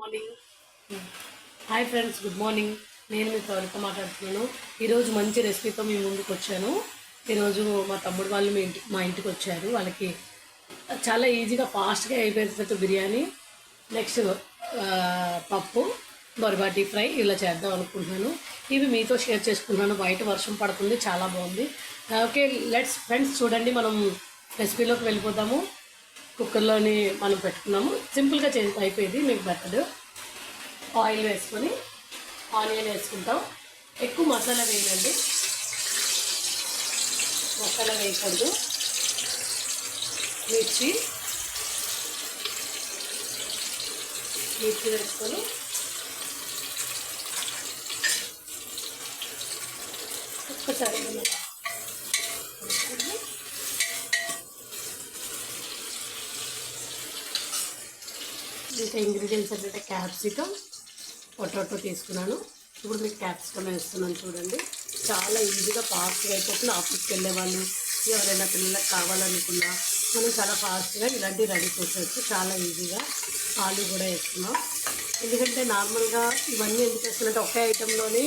Morning hi friends good morning నేను మీ ప్రవళిక మాట్లాడుతున్నాను. ఈరోజు మంచి రెసిపీతో మీ ముందుకు వచ్చాను. ఈరోజు మా తమ్ముడు వాళ్ళు మీ ఇంటి మా ఇంటికి వచ్చారు. వాళ్ళకి చాలా ఈజీగా ఫాస్ట్గా అయిపోయేటట్టు బిర్యానీ నెక్స్ట్ పప్పు బొరబాటి ఫ్రై ఇలా చేద్దాం అనుకుంటున్నాను. ఇవి మీతో షేర్ చేసుకుంటున్నాను. బయట వర్షం పడుతుంది చాలా బాగుంది. ఓకే లెట్స్ ఫ్రెండ్స్ చూడండి మనం రెసిపీలోకి వెళ్ళిపోతాము కుక్కర్లోని మనం పెట్టుకున్నాము. సింపుల్గా చేసి అయిపోయింది మీకు బెటర్ ఆయిల్ వేసుకొని ఆనియన్ వేసుకుంటాం. ఎక్కువ మసాలా వేయండి మసాలా వేయకూడదు. మిర్చి మిర్చి వేసుకొని ఒక్కసారి ఇంకా ఇంగ్రీడియంట్స్ అంటే క్యాప్సికమ్ పొటాటో తీసుకున్నాను. ఇప్పుడు మీకు క్యాప్సికమ్ వేస్తున్నాను చూడండి. చాలా ఈజీగా ఫాస్ట్గా అయిపోతుంది. ఆఫీస్కి వెళ్ళే వాళ్ళు ఎవరైనా పిల్లలకు కావాలనుకున్నా మనం చాలా ఫాస్ట్గా ఇలాంటివి రెడీ చేసేయచ్చు. చాలా ఈజీగా ఆలు కూడా వేస్తున్నాం. ఎందుకంటే నార్మల్గా ఇవన్నీ ఎందుకు వేస్తున్నట్టు ఒకే ఐటెంలోని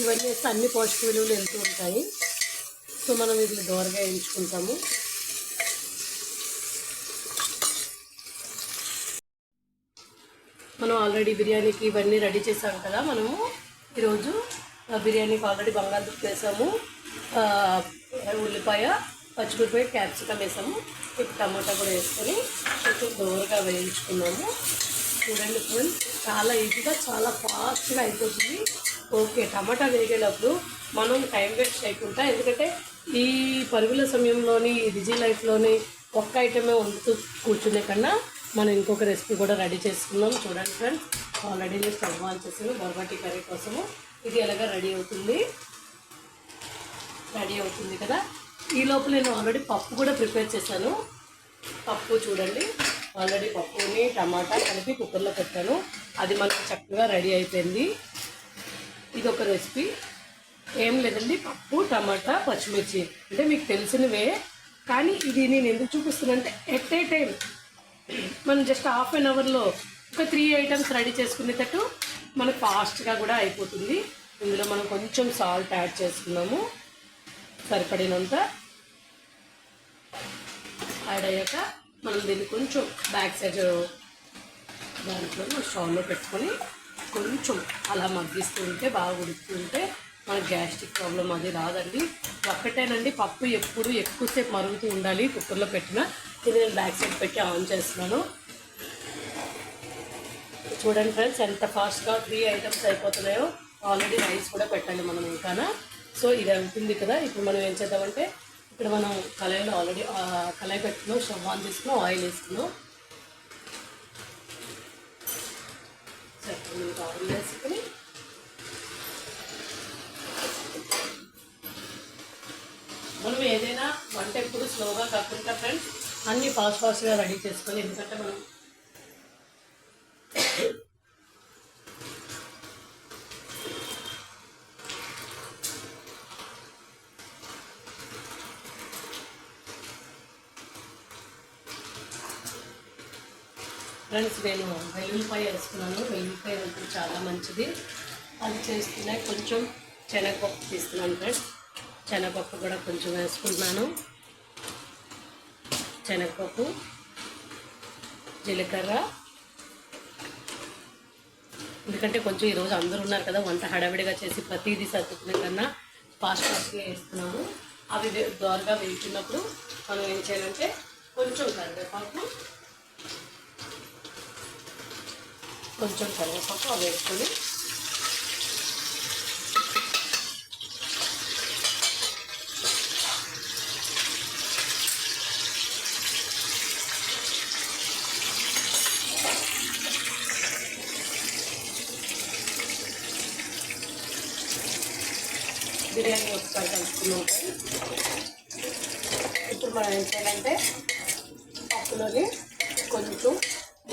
ఇవన్నీ వేస్తే అన్ని పోషక విలువలు వెళ్తూ ఉంటాయి. సో మనం వీటిని దోరగా వేయించుకుంటాము. మనం ఆల్రెడీ బిర్యానీకి ఇవన్నీ రెడీ చేసాం కదా మనము ఈరోజు బిర్యానీకి ఆల్రెడీ బంగాళదుంప వేసాము ఉల్లిపాయ పచ్చిమిరపాయ క్యాప్సికమ్ వేసాము ఇప్పుడు టమాటా కూడా వేసుకొని కొంచెం దూరగా వేయించుకున్నాము. చూడండి ఫ్రెండ్స్ చాలా ఈజీగా చాలా ఫాస్ట్గా అయిపోతుంది. ఓకే టమాటా వేగేటప్పుడు మనం టైం వేస్ట్ చేయకుండా ఎందుకంటే ఈ పరుగుల సమయంలోని ఈ బిజీ లైఫ్లోని ఒక్క ఐటమే వండుతూ కూర్చునే కన్నా మనం ఇంకొక రెసిపీ కూడా రెడీ చేసుకున్నాం. చూడండి ఫ్రెండ్స్ ఆల్రెడీ నేను స్టవ్ ఆన్ చేసాను బొరబాటి కర్రీ కోసము. ఇది ఎలాగ రెడీ అవుతుంది? రెడీ అవుతుంది కదా? ఈ లోపల నేను ఆల్రెడీ పప్పు కూడా ప్రిపేర్ చేశాను. పప్పు చూడండి. ఆల్రెడీ పప్పుని టమాటా కలిపి కుక్కర్లో పెట్టాను. అది మనకు చక్కగా రెడీ అయిపోయింది. ఇది ఒక రెసిపీ ఏం లేదండి పప్పు టమాటా పచ్చిమిర్చి. అంటే మీకు తెలిసినవే. కానీ ఇది నేను ఎందుకు చూపిస్తున్నానంటే ఎట్ ఏ టైం మనం జస్ట్ హాఫ్ అన్ అవర్లో ఒక త్రీ ఐటమ్స్ రెడీ చేసుకునేటట్టు మనకు ఫాస్ట్గా కూడా అయిపోతుంది. ఇందులో మనం కొంచెం సాల్ట్ యాడ్ చేసుకున్నాము. సరిపడినంత యాడ్ అయ్యాక మనం దీన్ని కొంచెం బ్యాక్ సైడ్ దాంట్లో స్టవ్లో పెట్టుకొని కొంచెం అలా మగ్గిస్తూ ఉంటే బాగా ఉడుకుతుంటే మన గ్యాస్ట్రిక్ ప్రాబ్లం అది రాదండి. ఒక్కటేనండి పప్పు ఎప్పుడు ఎక్కువసేపు మరుగుతూ ఉండాలి కుక్కర్లో పెట్టిన. ఇది నేను బ్యాక్ సైడ్ పెట్టి ఆన్ చేస్తున్నాను. చూడండి ఫ్రెండ్స్ ఎంత ఫాస్ట్గా త్రీ ఐటమ్స్ అయిపోతున్నాయో. ఆల్రెడీ రైస్ కూడా పెట్టండి మనం ఇంకానా. సో ఇది అవుతుంది కదా. ఇప్పుడు మనం ఏం చేద్దామంటే ఇక్కడ మనం కళాయిలో ఆల్రెడీ కళాయి పెట్టుకున్నాం. స్టవ్ ఆన్ చేసుకున్నాం ఆయిల్ వేసుకున్నాం. సరే ఆయిల్ వేసుకుని మనం ఏదైనా వంట ఎప్పుడు స్లోగా కాకుండా ఫ్రెండ్స్ అన్నీ ఫాస్ట్ ఫాస్ట్గా రెడీ చేసుకొని ఎందుకంటే మనం ఫ్రెండ్స్ నేను వెల్లుల్లిపాయ వేసుకున్నాను. వెల్లుల్లిపాయ వెళ్తే చాలా మంచిది. అది చేస్తున్నాయి. కొంచెం శనగపప్పు తీస్తున్నాను ఫ్రెండ్స్. శనగపప్పు కూడా కొంచెం వేసుకుంటున్నాను. శనగపప్పు జీలకర్ర. ఎందుకంటే కొంచెం ఈరోజు అందరూ ఉన్నారు కదా వంట హడావిడిగా చేసి ప్రతిదీ సర్దుకునే కన్నా ఫాస్ట్ ఫాస్ట్గా వేస్తున్నాము అవి వే- దోరగా వేయించినప్పుడు మనం ఏం చేయాలంటే కొంచెం కరివేపాకు కొంచెం కరివేపాకు అవి వేసుకొని బిర్యానీ ఒకసారి కలుపుకున్నాం ఇప్పుడు మనం ఏం చేయాలంటే పప్పులోని కొంచెం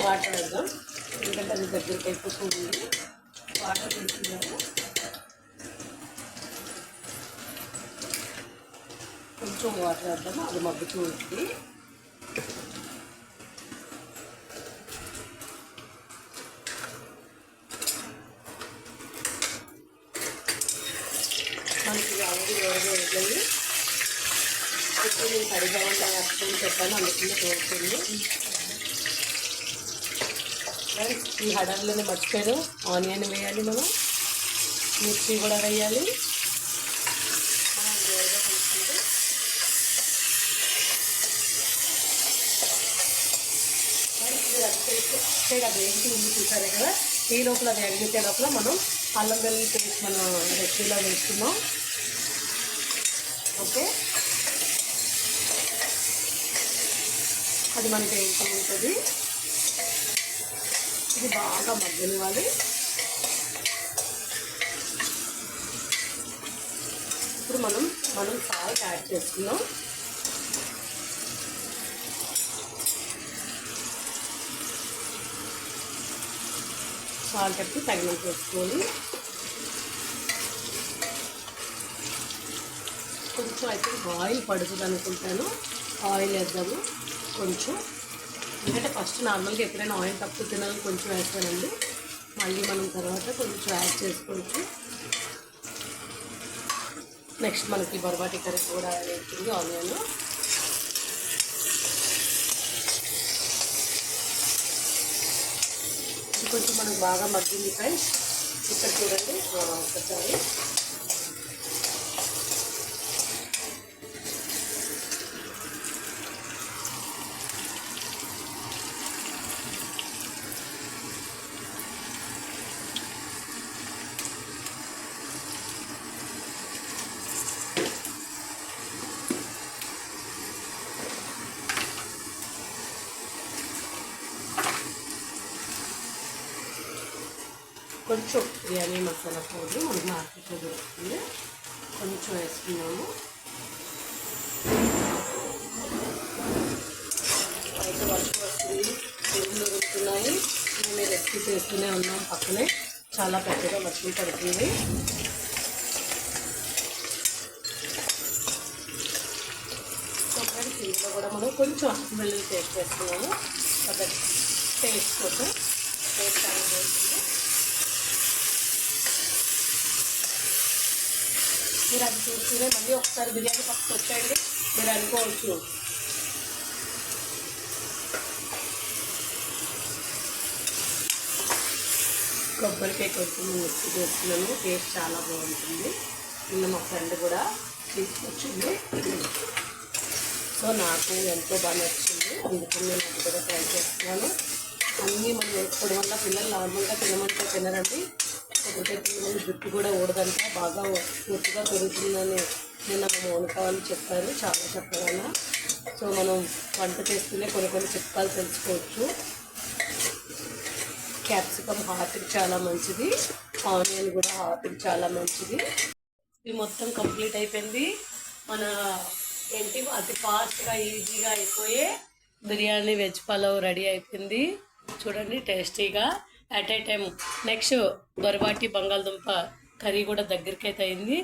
వాటర్ వేద్దాం. ఎందుకంటే అది దగ్గరికి అయిపోతుంది వాటర్ తీసుకున్నాము కొంచెం వాటర్ వేద్దాము. అది మగ్గుతూ ఉంటుంది. ఆల్రెడీ వేడిగా ఇప్పుడు నేను సరిగా ఉండాలని చెప్పాను ఈ హడావిలోనే మర్చిపోయారు ఆనియన్ వేయాలి మనం మిర్చి కూడా వేయాలి మనం వేడిగా అది ఏంటి ఉంది చూసారే కదా ఈ లోపల అది లోపల మనం అల్లం వెల్లుల్లి పేస్ట్ మనం రెసిపీలో వేస్తున్నాం. ఓకే. అది మనకి ఏంటి ఉంటుంది? ఇది బాగా మగ్గనివ్వాలి. ఇప్పుడు మనం మనం సాల్ట్ యాడ్ చేసుకున్నాం సాల్ట్ అప్పుడు తగినంత వేసుకోవాలి కొంచెం అయితే ఆయిల్ పడుతుంది అనుకుంటాను ఆయిల్ వేద్దాము. కొంచెం. ఎందుకంటే ఫస్ట్ నార్మల్గా ఎప్పుడైనా ఆయిల్ తక్కువ తినాలని కొంచెం వేస్తానండి. మళ్ళీ మనం తర్వాత కొంచెం యాడ్ చేసుకోవచ్చు. నెక్స్ట్ మనకి బొరబాటి కర్రీ కూడా వేస్తుంది ఆనియన్. ఇది కొంచెం మనకు బాగా మగ్గింది ఫ్రెండ్స్. ఇక్కడ చూడండి ఒకసారి. కొంచెం బిర్యానీ మసాలా పౌడర్ మనకి మార్కెట్లో దొరుకుతుంది. కొంచెం వేసుకున్నాము. బయట వర్షం వస్తుంది. దొరుకుతున్నాయి మేము రెసిపీ చేస్తూనే ఉన్నాం పక్కనే. చాలా పెద్దగా వర్షం పడుతుంది. సో కూడా మనం కొంచెం అల్లం వెల్లుల్లి పేస్ట్ వేసుకున్నాము ఒక టేస్ట్ కోసం టేస్ట్ చాలా బాగుంటుంది మీరు అది చూస్తూనే మళ్ళీ ఒకసారి బిర్యానీ పక్కకు వచ్చేయండి. మీరు అనుకోవచ్చు. కొబ్బరికాయ కొంచెం వచ్చి చేస్తున్నాను. టేస్ట్ చాలా బాగుంటుంది. నిన్న మా ఫ్రెండ్ కూడా తీసుకొచ్చింది. సో నాకు ఎంతో బాగా నచ్చింది. అందుకని నేను అది కూడా ట్రై చేస్తున్నాను. అన్నీ మనం వేసుకోవడం వల్ల పిల్లలు నార్మల్గా తినమంటే తినరండి. ఒకటే పిల్లలు జుట్టు కూడా ఊడదంట. బాగా పూర్తిగా పెరుగుతుందని నిన్న మా మౌనిక వాళ్ళు చెప్పారు. చాలా చక్కగా సో మనం వంట చేస్తూనే కొన్ని కొన్ని చిట్కాలు తెలుసుకోవచ్చు. క్యాప్సికమ్ హార్ట్కి చాలా మంచిది. ఆనియన్ కూడా హార్ట్కి చాలా మంచిది. ఇది మొత్తం కంప్లీట్ అయిపోయింది. మన ఏంటి? అతి ఫాస్ట్గా ఈజీగా అయిపోయే బిర్యానీ వెజ్ పలావ్ రెడీ అయిపోయింది. చూడండి టేస్టీగా. అట్ ఏ టైం నెక్స్ట్ బొరబాటి బంగాళదుంప కర్రీ కూడా దగ్గరికి అయితే అయింది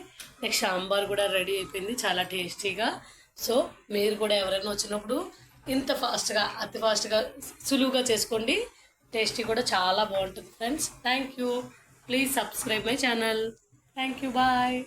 నెక్స్ట్ సాంబార్ కూడా రెడీ అయిపోయింది. చాలా టేస్టీగా సో మీరు కూడా ఎవరైనా వచ్చినప్పుడు ఇంత ఫాస్ట్గా అతి ఫాస్ట్గా సులువుగా చేసుకోండి. టేస్టీ కూడా చాలా బాగుంటుంది friends thank you please subscribe my channel thank you bye